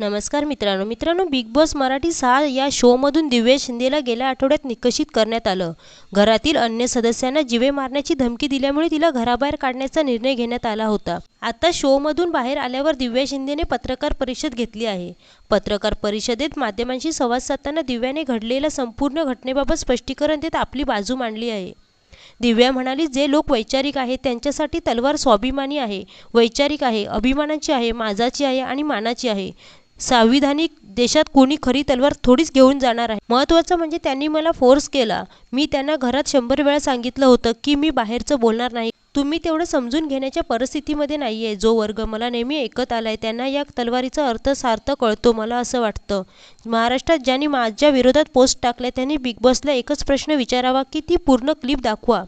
नमस्कार मित्रांनो. मित्रांनो बिग बॉस मराठी सहा या शोमधून दिव्या शिंदेला गेल्या आठवड्यात निकषित करण्यात आलं. घरातील अन्य सदस्यांना जीवे मारण्याची धमकी दिल्यामुळे तिला घराबाहेर काढण्याचा निर्णय घेण्यात आला होता. आता शोमधून बाहेर आल्यावर दिव्या शिंदेने पत्रकार परिषद घेतली आहे. पत्रकार परिषदेत माध्यमांशी संवाद साधताना दिव्याने घडलेल्या संपूर्ण घटनेबाबत स्पष्टीकरण देत आपली बाजू मांडली आहे. दिव्या म्हणाली जे लोक वैचारिक आहेत त्यांच्यासाठी तलवार स्वाभिमानी आहे. वैचारिक आहे अभिमानाची आहे माझाची आहे आणि मानाची आहे. संविधानिक देशात कोणी खरी तलवार थोडीच घेऊन जाणार आहे. महत्त्वाचं म्हणजे त्यांनी मला फोर्स केला. मी त्यांना घरात शंभर वेळा सांगितलं होतं की मी बाहेरचं बोलणार नाही. तुम्ही तेवढं समजून घेण्याच्या परिस्थितीमध्ये नाही आहे जो वर्ग मला नेहमी ऐकत आला आहे त्यांना या तलवारीचा अर्थ सार्थ कळतो मला असं वाटतं. महाराष्ट्रात ज्यांनी माझ्या विरोधात पोस्ट टाकल्या त्यांनी बिग बॉसला एकच प्रश्न विचारावा की ती पूर्ण क्लिप दाखवा.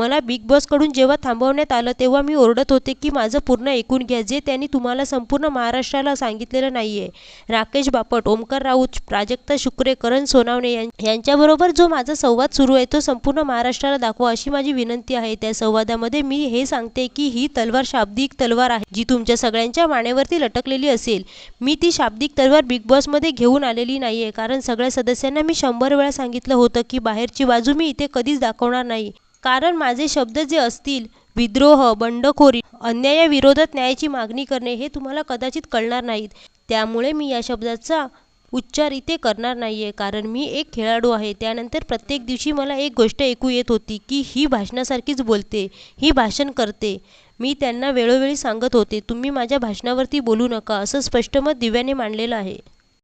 मला बिग बॉसकडून जेव्हा थांबवण्यात आलं तेव्हा मी ओरडत होते की माझं पूर्ण ऐकून घ्या. जे त्यांनी तुम्हाला संपूर्ण महाराष्ट्राला सांगितलेलं नाही आहे राकेश बापट ओमकार राऊत प्राजक्ता शुक्रे करण सोनावणे यां यांच्याबरोबर जो माझा संवाद सुरू आहे तो संपूर्ण महाराष्ट्राला दाखवा अशी माझी विनंती आहे. त्या संवादामध्ये मी हे सांगते की ही तलवार शाब्दिक तलवार आहे जी तुमच्या सगळ्यांच्या मानेवरती लटकलेली असेल. मी ती शाब्दिक तलवार बिग बॉसमध्ये घेऊन आलेली नाही आहे कारण सगळ्या सदस्यांना मी शंभर वेळा सांगितलं होतं की बाहेरची बाजू मी इथे कधीच दाखवणार नाही. कारण माझे शब्द जे असतील विद्रोह बंडखोरी अन्यायाविरोधात न्यायाची मागणी करणे हे तुम्हाला कदाचित कळणार नाहीत. त्यामुळे मी या शब्दाचा उच्चार इथे करणार नाही आहे कारण मी एक खेळाडू आहे. त्यानंतर प्रत्येक दिवशी मला एक गोष्ट ऐकू येत होती की ही भाषणासारखीच बोलते ही भाषण करते. मी त्यांना वेळोवेळी सांगत होते तुम्ही माझ्या भाषणावरती बोलू नका असं स्पष्ट मत दिव्याने मांडलेलं आहे.